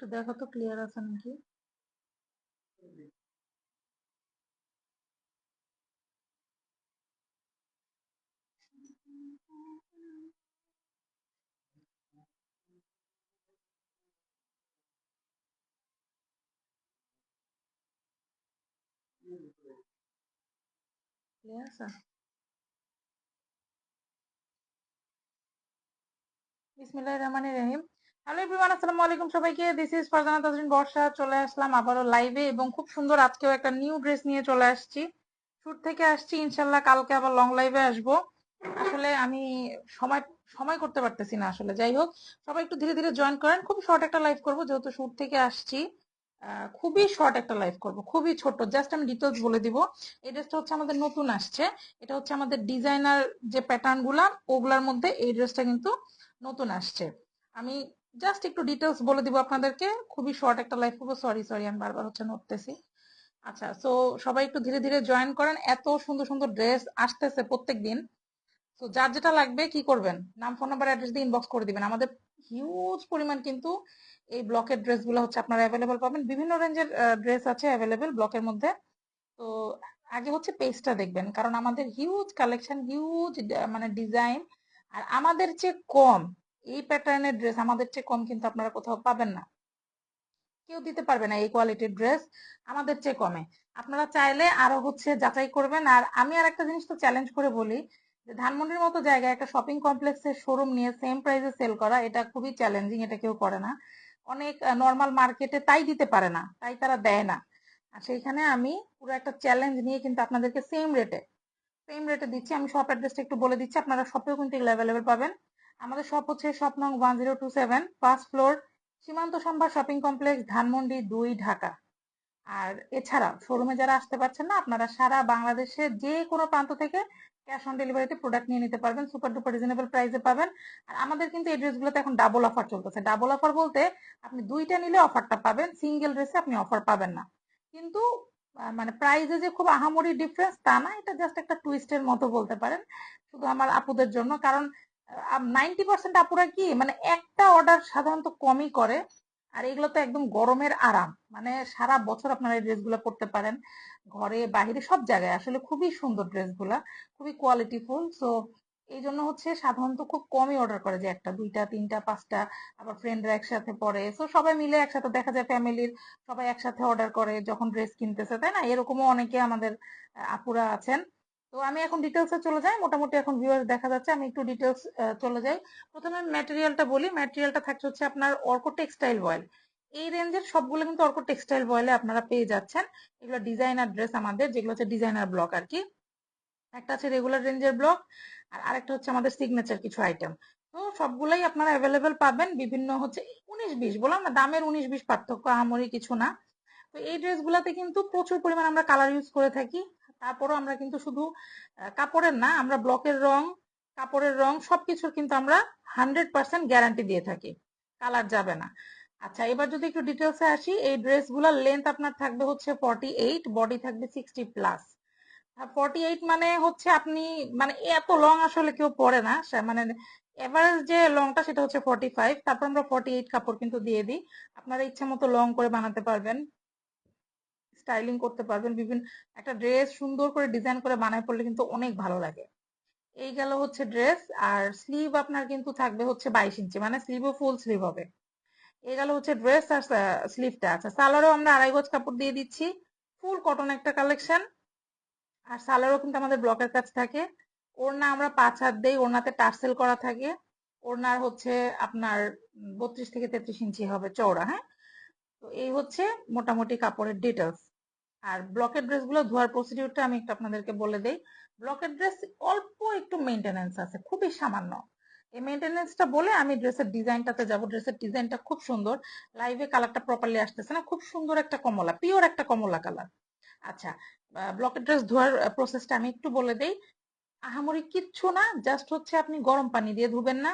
একটু দেখো তো ক্লিয়ার আছে নাকি ক্লিয়ার আছে বিসমিল্লাহির রহমানির রহিম হ্যালো এভরিওয়ান, আসসালামু আলাইকুম সবাইকে। দিস ইজ ফারজানা তাজরিন বর্ষা চলে আসলাম আবারও লাইভে এবং খুব সুন্দর আজকেও একটা নিউ ড্রেস নিয়ে চলে আসছি। শুট থেকে আসছি ইনশাল্লাহ কালকে আবার লং লাইভে আসব। আসলে আমি সময় সময় করতে পারতেছি না আসলে। যাই হোক, সবাই একটু ধীরে ধীরে জয়েন করেন। খুব শর্ট একটা লাইভ করব, যেহেতু শুট থেকে আসছি। খুবই শর্ট একটা লাইভ করব, খুবই ছোট। জাস্ট আমি ডিটেলস বলে দিব। এই ড্রেসটা হচ্ছে আমাদের নতুন আসছে। এটা হচ্ছে আমাদের ডিজাইনার যে প্যাটার্নগুলা, ওগুলার মধ্যে এই ড্রেসটা কিন্তু নতুন আসছে। আমি জাস্ট একটু ডিটেলস বলে দিব আপনাদেরকে। খুবই শর্ট একটা লাইভ করব সরি সরি আমি বারবার হচ্ছে নড়তেছি। আচ্ছা সো সবাই একটু ধীরে ধীরে জয়েন করেন। এত সুন্দর সুন্দর ড্রেস আসতেছে প্রত্যেক দিন তো যার যেটা লাগবে কি করবেন? নাম ফোন নাম্বার অ্যাড্রেস দিয়ে ইনবক্স করে দিবেন। আমাদের হিউজ পরিমাণ কিন্তু এই ব্লকের ড্রেসগুলো হচ্ছে আপনারা অ্যাভেলেবল পাবেন। বিভিন্ন রেঞ্জের ড্রেস আছে অ্যাভেলেবল ব্লকের মধ্যে। তো আগে হচ্ছে পেজটা দেখবেন। কারণ আমাদের হিউজ কালেকশন হিউজ মানে ডিজাইন আর আমাদের চেয়ে কম এই প্যাটার্নের ড্রেস আমাদের চেয়ে কম কিন্তু আপনারা কোথাও পাবেন না। কেউ দিতে পারবে না এই কোয়ালিটির ড্রেস আমাদের চেয়ে কমে। আপনারা চাইলে আরও হচ্ছে যাচাই করবেন। আর আমি আর একটা জিনিস তো চ্যালেঞ্জ করে বলি যে ধানমন্ডির মতো জায়গায় একটা শপিং কমপ্লেক্সের শোরুম নিয়ে সেম প্রাইসে সেল করা, এটা খুবই চ্যালেঞ্জিং এটা কেউ করে না। অনেক নর্মাল মার্কেটে তাই দিতে পারে না, তাই তারা দেয় না। আর সেইখানে আমি পুরো একটা চ্যালেঞ্জ নিয়ে কিন্তু আপনাদেরকে সেম রেটে সেম রেটে দিচ্ছি। আমি শপ অ্যাড্রেসটা একটু বলে দিচ্ছি, আপনারা শপেও কিন্তু এগুলো অ্যাভেলেবেল পাবেন। আমাদের শপ হচ্ছে শপ নং one zero two seven first floor Shimanto Shambhar shopping complex Dhanmondi দুই, ঢাকা। আর এছাড়া শোরুমে যারা আসতে পারছেন না, আপনারা সারা বাংলাদেশে যে কোনো প্রান্ত থেকে ক্যাশ অন ডেলিভারিতে প্রোডাক্ট নিয়ে নিতে পারবেন সুপার ডুপার রিজনেবল প্রাইসে পাবেন। আর আমাদের কিন্তু এই ড্রেসগুলোতে এখন ডাবল অফার চলতেছে। ডাবল অফার বলতে আপনি দুইটা নিলে অফারটা পাবেন সিঙ্গেল ড্রেসে আপনি অফার পাবেন না। কিন্তু মানে প্রাইসে যে খুব আহামরি ডিফারেন্স তা না, এটা জাস্ট একটা টুইস্টের মতো বলতে পারেন। শুধু আমার আপুদের জন্য, কারণ নাইনটি পার্সেন্ট আপুরা কি মানে একটা অর্ডার সাধারণত কমই করে, আর এগুলো তো একদম গরমের আরাম। মানে সারা বছর আপনারা এই ড্রেসগুলো পরতে পারেন, ঘরে বাইরে সব জায়গায়। আসলে খুবই সুন্দর ড্রেসগুলা খুবই কোয়ালিটিফুল সো এই জন্য হচ্ছে সাধারণত খুব কমই অর্ডার করে যে একটা, দুইটা, তিনটা, পাঁচটা, আবার ফ্রেন্ডরা একসাথে পরে। সো সবাই মিলে একসাথে, দেখা যায় ফ্যামিলির সবাই একসাথে অর্ডার করে, যখন ড্রেস কিনতেছে, তাই না? এরকমও অনেকে আমাদের আপুরা আছেন। তো আমি এখন ডিটেলসে চলে যাই। মোটামুটি এখন ভিউয়ার্স দেখা যাচ্ছে, আমি একটু ডিটেলস চলে যাই। প্রথমে ম্যাটেরিয়ালটা বলি। ম্যাটেরিয়ালটা থাকছে হচ্ছে আপনার অর্কো টেক্সটাইল বয়েল এই রেঞ্জের সবগুলো কিন্তু অর্কো টেক্সটাইল বয়েলে আপনারা পেয়ে যাচ্ছেন। এগুলো ডিজাইনার ড্রেস আমাদের, যেগুলো হচ্ছে ডিজাইনার ব্লক আর কি। একটা আছে রেগুলার রেঞ্জের ব্লক আর আরেকটা হচ্ছে আমাদের সিগনেচার কিছু আইটেম তো সবগুলাই আপনারা অ্যাভেলেবেল পাবেন। বিভিন্ন হচ্ছে উনিশ বিশ, বললাম না, দামের উনিশ বিশ পার্থক্য, আহামরি কিছু না। তো এই ড্রেসগুলোতে কিন্তু প্রচুর পরিমাণ আমরা কালার ইউজ করে থাকি। তারপরও আমরা কিন্তু শুধু কাপড়ের না, আমরা ব্লকের রং, কাপড়ের রং সবকিছুর কিন্তু আমরা হান্ড্রেড পার্সেন্ট গ্যারান্টি দিয়ে থাকি। কালার যাবে না। আচ্ছা এবার যদি একটু ডিটেলসে আসি, এই ড্রেসগুলোর লেন্থ আপনার থাকবে হচ্ছে ফর্টি এইট বডি থাকবে সিক্সটি প্লাস ফর্টি এইট মানে হচ্ছে আপনি মানে এত লং আসলে কেউ পরে না মানে এভারেজ যে লংটা সেটা হচ্ছে ফর্টি ফাইভ তারপর আমরা ফর্টি এইট কাপড় কিন্তু দিয়ে দিই। আপনারা ইচ্ছা মতো লং করে বানাতে পারবেন। স্টাইলিং করতে পারবেন, বিভিন্ন একটা ড্রেস সুন্দর করে ডিজাইন করে বানায় পড়লে কিন্তু অনেক ভালো লাগে। এই গেল হচ্ছে ড্রেস আর স্লিভ আপনার কিন্তু থাকবে হচ্ছে বাইশ ইঞ্চি মানে স্লিভও ফুল স্লিভ হবে। এই গেল হচ্ছে ড্রেস আর স্লিভটা আচ্ছা সালোয়ারও আমরা আড়াই গজ কাপড় দিয়ে দিচ্ছি। ফুল কটন একটা কালেকশন আর সালোয়ারও কিন্তু আমাদের ব্লকের কাছে থাকে। ওড়না আমরা পাঁচ হাত দেই ওড়নাতে টার্সেল করা থাকে। ওড়নার হচ্ছে আপনার বত্রিশ থেকে তেত্রিশ ইঞ্চি হবে চওড়া হ্যাঁ? তো এই হচ্ছে মোটামুটি কাপড়ের ডিটেলস আর ব্লকের ড্রেসগুলো ধোয়ার প্রসিডিউরটা আমি একটু আপনাদেরকে বলে দেই। ব্লকের ড্রেস অল্প একটু মেনটেনেন্স আছে, খুবই সামান্য। এই মেনটেনেন্সটা বলে আমি ড্রেসের ডিজাইনটাতে যাব। ড্রেসের ডিজাইনটা খুব সুন্দর। লাইভে কালারটা প্রপারলি আসতেছে না। খুব সুন্দর একটা কমলা পিওর একটা কমলা কালার আচ্ছা ব্লকের ড্রেস ধোয়ার প্রসেসটা আমি একটু বলে দেই। আহামরি কিচ্ছু না জাস্ট হচ্ছে আপনি গরম পানি দিয়ে ধুবেন না।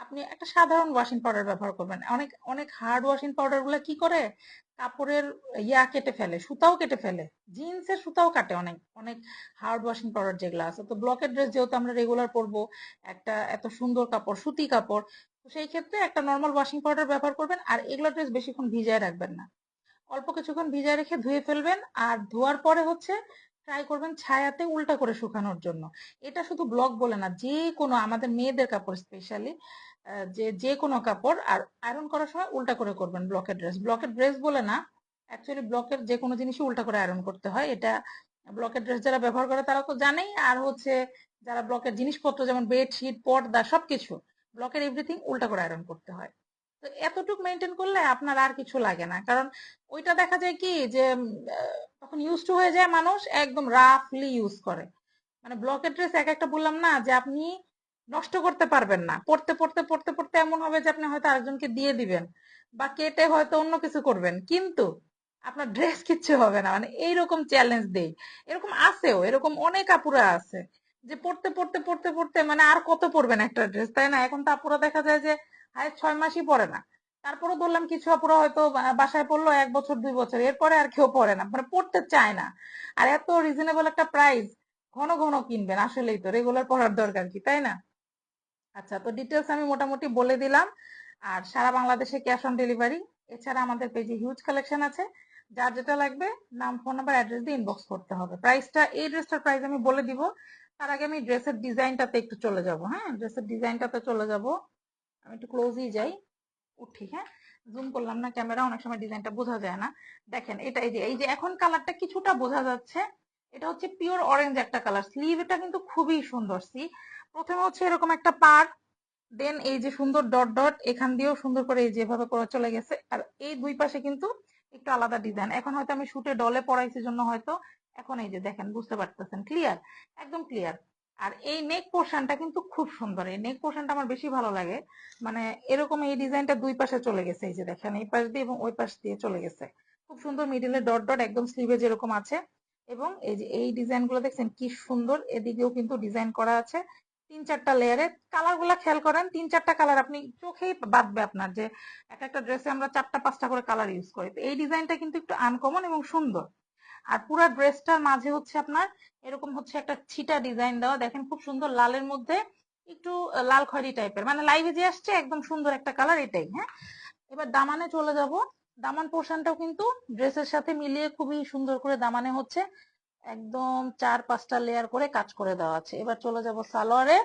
আপনি একটা সাধারণ ওয়াশিং পাউডার ব্যবহার করবেন। অনেক অনেক হার্ড ওয়াশিং পাউডারগুলা কি করে? কাপড়ের ইয়া কেটে ফেলে, সুতাও কেটে ফেলে। জিন্সের সুতাও কাটে অনেক অনেক হার্ড ওয়াশিং পাউডার যেগুলো আছে। তো ব্লকের ড্রেস যেহেতু আমরা রেগুলার পরবো, একটা এত সুন্দর কাপড়, সুতি কাপড়, তো সেই ক্ষেত্রে একটা নর্মাল ওয়াশিং পাউডার ব্যবহার করবেন আর এগুলো ড্রেস বেশিক্ষণ ভিজায় রাখবেন না। অল্প কিছুক্ষণ ভিজায় রেখে ধুয়ে ফেলবেন আর ধোয়ার পরে হচ্ছে ট্রাই করবেন ছায়াতে উল্টা করে শুকানোর জন্য। এটা শুধু ব্লক বলে না, যে কোনো আমাদের মেয়েদের কাপড় স্পেশালি যে যে কোনো কাপড় আর আয়রন করার সময় উল্টা করে করবেন ব্লকের ড্রেস ব্লকের ড্রেস বলে না অ্যাকচুয়ালি ব্লকের যে কোনো জিনিসই উল্টা করে আয়রন করতে হয়। এটা ব্লকের ড্রেস যারা ব্যবহার করে তারা তো জানেই। আর হচ্ছে যারা ব্লকের জিনিসপত্র যেমন বেডশিট পর্দা সবকিছু ব্লকের এভরিথিং উল্টা করে আয়রন করতে হয়। তো এতটুকু মেনটেন করলে আপনার আর কিছু লাগে না। কারণ ওইটা দেখা যায় কি যে তখন ইউজ টু হয়ে যায় মানুষ একদম রাফলি ইউজ করে। মানে ব্লকের ড্রেস এক একটা বললাম না যে আপনি নষ্ট করতে পারবেন না। পড়তে পড়তে পড়তে পড়তে এমন হবে যে আপনি হয়তো আরেকজনকে দিয়ে দিবেন বা কেটে হয়তো অন্য কিছু করবেন। কিন্তু আপনার ড্রেস কিচ্ছু হবে না। মানে এইরকম চ্যালেঞ্জ দেই। এরকম আছেও, এরকম অনেক আপুরা আছে যে পড়তে পড়তে পড়তে পড়তে মানে আর কত পড়বেন একটা ড্রেস তাই না? এখন তো আপুরা দেখা যায় যে হায় ছয় মাসই পরে না। তারপরে বললাম কিছু আপুরা হয়তো বাসায় পড়ল এক বছর, দুই বছর। এরপরে আর কেউ পরে না। মানে পড়তে চায় না। আর এত রিজনেবল একটা প্রাইস ঘন ঘন কিনবেন। আসলেই তো রেগুলার পড়ার দরকার কি, তাই না? আচ্ছা তো ডিটেলস আমি মোটামুটি বলে দিলাম। আর সারা বাংলাদেশে ক্যাশ অন ডেলিভারি এছাড়া আমাদের পেজে হিউজ কালেকশন আছে। যার যেটা লাগবে, নাম ফোন নাম্বার অ্যাড্রেস দিয়ে ইনবক্স করতে হবে। প্রাইসটা এই ড্রেসটার প্রাইস আমি বলে দিব। তার আগে আমি ড্রেসের ডিজাইনটাতে একটু চলে যাব হ্যাঁ? ড্রেসের ডিজাইনটাতে চলে যাব। আমি একটু ক্লোজই যাই, উঠি হ্যাঁ? জুম করলাম না ক্যামেরা অনেক সময় ডিজাইনটা বোঝা যায় না। দেখেন, এটা এই যে এই যে এখন কালারটা কিছুটা বোঝা যাচ্ছে, এটা হচ্ছে পিওর অরেঞ্জ একটা কালার স্লিভ এটা কিন্তু খুবই সুন্দর সি প্রথমে হচ্ছে এরকম একটা পার দেন এই যে সুন্দর ডট ডট এখান দিয়েও সুন্দর করে এই যেভাবে করে চলে গেছে। আর এই দুই পাশে কিন্তু একটু আলাদা ডিজাইন এখন হয়তো আমি শুটে ডলে পড়াইছি জন্য হয়তো, এখন এই যে দেখেন, বুঝতে পারতেছেন ক্লিয়ার একদম ক্লিয়ার আর এই নেক পোর্শনটা কিন্তু খুব সুন্দর। এই নেক পোর্শনটা আমার বেশি ভালো লাগে। মানে এরকম এই ডিজাইনটা দুই পাশে চলে গেছে, এই যে দেখেন, এই পাশ দিয়ে এবং ওই পাশ দিয়ে চলে গেছে। খুব সুন্দর মিডিলে ডট ডট একদম স্লিভে যেরকম আছে। এবং এই যে এই ডিজাইনগুলো দেখছেন, কি সুন্দর। এদিকেও কিন্তু ডিজাইন করা আছে। তিন চারটা লেয়ারে কালারগুলা খেয়াল করেন, তিন চারটা কালার আপনি চোখেই বাঁধবে আপনার যে এক একটা ড্রেসে আমরা চারটা, পাঁচটা করে কালার ইউজ করি। তো এই ডিজাইনটা কিন্তু একটু আনকমন এবং সুন্দর। আর পুরো ড্রেসটার মাঝে হচ্ছে আপনার এরকম হচ্ছে একটা ছিটা ডিজাইন দেওয়া। দেখেন খুব সুন্দর লালের মধ্যে একটু লাল খয়েরি টাইপের মানে লাইভে যে আসছে, একদম সুন্দর একটা কালার এটাই হ্যাঁ? এবার দামানে চলে যাব। দামান পোর্শনটাও কিন্তু ড্রেসের সাথে মিলিয়ে খুবই সুন্দর করে দামানে হচ্ছে একদম চার পাঁচটা লেয়ার করে কাজ করে দেওয়া আছে। এবার চলে যাব সালোয়ারে।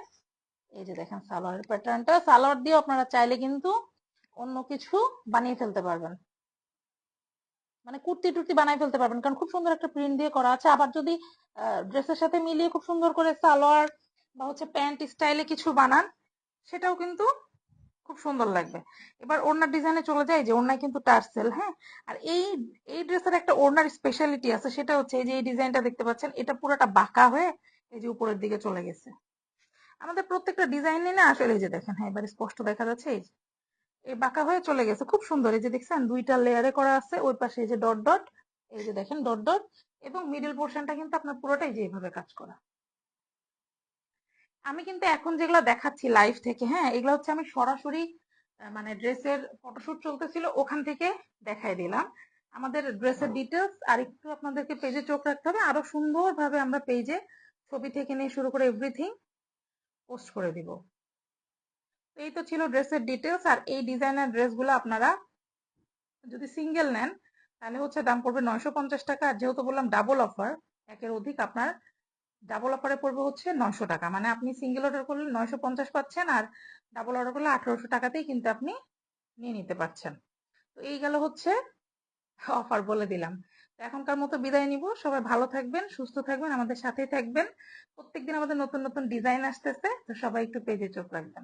এই যে দেখেন সালোয়ারের প্যাটার্নটা সালোয়ার দিয়ে আপনারা চাইলে কিন্তু অন্য কিছু বানিয়ে ফেলতে পারবেন। মানে কুর্তি টুর্তি বানাই ফেলতে পারবেন। কারণ খুব সুন্দর একটা প্রিন্ট দিয়ে করা আছে। আবার যদি ড্রেসের সাথে মিলিয়ে খুব সুন্দর করে সালোয়ার বা হচ্ছে প্যান্ট স্টাইলে কিছু বানান, সেটাও কিন্তু খুব সুন্দর লাগবে। এবার ওড়নার ডিজাইনে চলে যায় যে ওড়নায় কিন্তু টার্সেল হ্যাঁ? আর এই এই ড্রেসের একটা ওড়নার স্পেশালিটি আছে, সেটা হচ্ছে এই যে এই ডিজাইনটা দেখতে পাচ্ছেন, এটা পুরোটা বাঁকা হয়ে এই যে উপরের দিকে চলে গেছে। আমাদের প্রত্যেকটা ডিজাইনই না আসলে এই যে দেখেন হ্যাঁ এবার স্পষ্ট দেখা যাচ্ছে, এই যে এই বাঁকা হয়ে চলে গেছে। খুব সুন্দর। এই যে দেখছেন, দুইটা লেয়ারে করা আছে। ওই পাশে এই যে ডট ডট এই যে দেখেন ডট ডট এবং মিডল পোর্শনটা কিন্তু আপনার পুরোটাই যে এইভাবে কাজ করা। আমি কিন্তু এখন যেগুলো দেখাচ্ছি লাইভ থেকে হ্যাঁ এগুলো হচ্ছে আমি সরাসরি মানে ড্রেসের ফটোশুট চলতেছিল, ওখান থেকে দেখাই দিলাম। আমাদের ড্রেসের ডিটেলস আর একটু আপনাদেরকে পেজে চোখ রাখতে হবে। আরও সুন্দরভাবে আমরা পেজে ছবি থেকে নিয়ে শুরু করে এভরিথিং পোস্ট করে দিব। এই তো ছিল ড্রেসের ডিটেলস আর এই ডিজাইনার ড্রেসগুলো আপনারা যদি সিঙ্গেল নেন, তাহলে হচ্ছে দাম পড়বে নয়শো পঞ্চাশ টাকা। আর যেহেতু বললাম ডাবল অফার একের অধিক আপনার ডাবল অফারে পড়বে হচ্ছে নয়শো টাকা। মানে আপনি সিঙ্গেল অর্ডার করলে নয়শো পঞ্চাশ পাচ্ছেন, আর ডাবল অর্ডার করলে আঠারোশো টাকাতেই কিন্তু আপনি নিয়ে নিতে পারছেন। তো এই গেল হচ্ছে অফার বলে দিলাম। এখনকার মতো বিদায় নিব। সবাই ভালো থাকবেন, সুস্থ থাকবেন, আমাদের সাথেই থাকবেন। প্রত্যেকদিন আমাদের নতুন নতুন ডিজাইন আসতেছে, তো সবাই একটু পেজে চোখ রাখবেন।